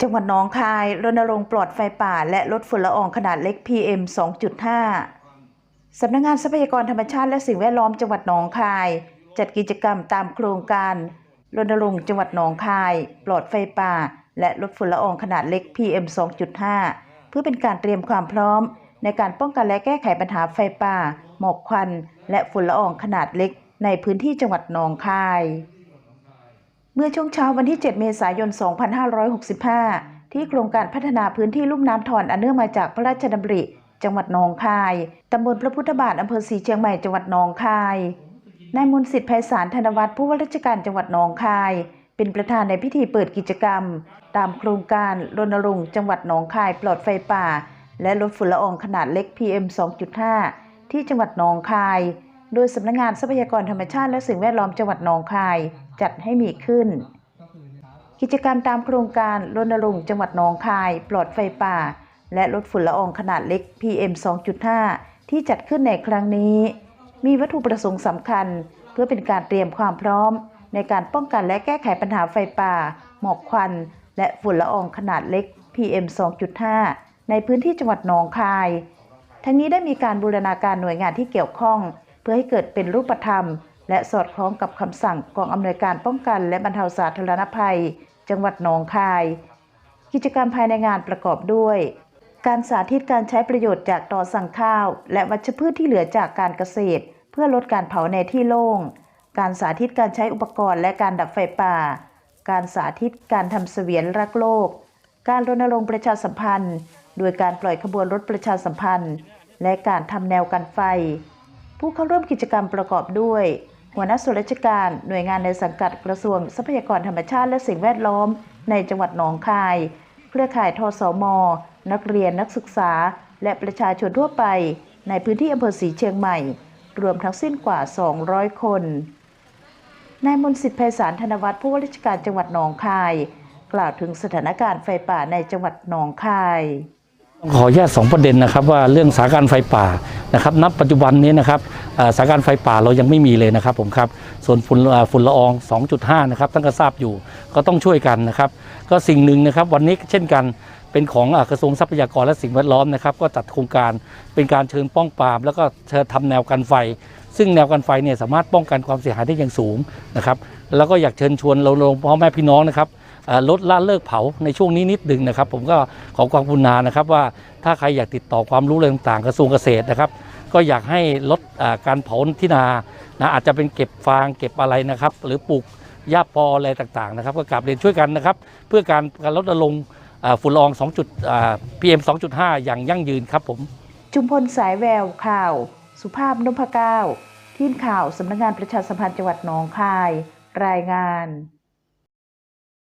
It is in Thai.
จังหวัดหนองคายรณรงค์ปลอดไฟป่า และลดฝุ่นละอองขนาดเล็ก PM 2.5 สำนักงานทรัพยากรธรรมชาติและสิ่งแวดล้อมจังหวัดหนองคาย จัดกิจกรรมตามโครงการรณรงค์จังหวัดหนองคาย ปลอดไฟป่า และลดฝุ่นละอองขนาดเล็ก PM 2.5 เพื่อเป็นการเตรียมความพร้อม ในการป้องกันและแก้ไขปัญหาไฟป่า หมอกควัน และฝุ่นละอองขนาดเล็ก ในพื้นที่จังหวัดหนองคาย เมื่อช่วงเช้าวันที่ 7 เมษายน 2565 ที่โครงการพัฒนาพื้นที่ลุ่มน้ำถอนอันเนื่องมาจากพระราชดำริ จังหวัดหนองคาย ตำบลพระพุทธบาทอำเภอศรีเชียงใหม่ จังหวัดหนองคาย นายมนสิทธิ์ไพศาลธนวัฒน์ผู้ว่าราชการจังหวัดหนองคาย เป็นประธานในพิธีเปิดกิจกรรม ตามโครงการรณรงค์จังหวัดหนองคาย ปลอดไฟป่า และลดฝุ่นละอองขนาดเล็ก PM 2.5 ที่จังหวัดหนองคาย โดยสำนักงานทรัพยากรธรรมชาติและสิ่งแวดล้อมจังหวัดหนองคายจัดให้มีขึ้น กิจกรรมตามโครงการรณรงค์จังหวัดหนองคาย ปลอดไฟป่า และลดฝุ่นละอองขนาดเล็ก PM 2.5 ที่จัดขึ้นในครั้งนี้ มีวัตถุประสงค์สำคัญ เพื่อเป็นการเตรียมความพร้อม ในการป้องกันและแก้ไขปัญหาไฟป่า หมอกควัน และฝุ่นละอองขนาดเล็ก PM 2.5 ในพื้นที่จังหวัดหนองคาย ทั้งนี้ได้มีการบูรณาการหน่วยงานที่เกี่ยวข้อง เพื่อให้เกิดเป็นรูปธรรม และสอดคล้องกับคำสั่งกองอำนวยการป้องกัน และบรรเทาสาธารณภัย จังหวัดหนองคาย กิจกรรมภายในงานประกอบด้วย การสาธิตการใช้ประโยชน์จากตอสั่งข้าว และวัชพืชที่เหลือจากการเกษตร เพื่อลดการเผาในที่โล่ง การสาธิตการใช้อุปกรณ์และการดับไฟป่า การสาธิตการทำเสวียนรักโลก การรณรงค์ประชาสัมพันธ์ โดยการปล่อยขบวนรถประชาสัมพันธ์ และการทำแนวกันไฟ ผู้เข้าร่วมกิจกรรมประกอบด้วย หัวหน้าส่วนราชการ หน่วยงานในสังกัดกระทรวงทรัพยากรธรรมชาติและสิ่งแวดล้อม ในจังหวัดหนองคาย เครือข่ายทสม นักเรียนนักศึกษา และประชาชนทั่วไป ในพื้นที่อำเภอศรีเชียงใหม่ รวมทั้งสิ้นกว่า 200 คนนายมนสิทธิ์ไพศาลธนวัฒน์ผู้ว่าราชการจังหวัดหนองคาย กล่าวถึงสถานการณ์ไฟป่าในจังหวัดหนองคายขออนุญาตสองประเด็นนะครับว่าเรื่องสถานการณ์ไฟป่า นะครับณปัจจุบันนี้นะครับสถานการณ์ไฟป่าเรายังไม่มีเลยนะครับผมครับส่วนฝุ่นฝุ่นละออง 2.5 นะครับท่านก็ทราบอยู่ก็ต้องช่วยกันนะครับ ก็สิ่งหนึ่งนะครับวันนี้เช่นกันเป็นของกระทรวงทรัพยากรและสิ่งแวดล้อมนะครับก็จัดโครงการเป็นการเชิญป้องปราม แล้วก็เชิญทำแนวกันไฟ ซึ่งแนวกันไฟเนี่ยสามารถป้องกันความเสียหายได้อย่างสูงนะครับแล้วก็อยากเชิญชวนเราลงพ่อแม่พี่น้องนะครับ ลดละเลิกเผาในช่วงนี้นิดหนึ่งนะครับ ผมก็ขอความกรุณานะครับว่าถ้าใครอยากติดต่อความรู้อะไรต่างๆกระทรวงเกษตรนะครับ ก็อยากให้ลดการเผาที่นานะอาจจะเป็นเก็บฟางเก็บอะไรนะครับ หรือปลูกหญ้าปออะไรต่างๆนะครับก็กลับเรียนช่วยกันนะครับ เพื่อการการลดระลงฝุ่นละออง2จุดอ่า PM 2.5 อย่างยั่งยืนครับผม จุมพลสายแววข่าว สุภาพนพเก้าทีมข่าวสำนักงานประชาสัมพันธ์จังหวัดหนองคาย รายงาน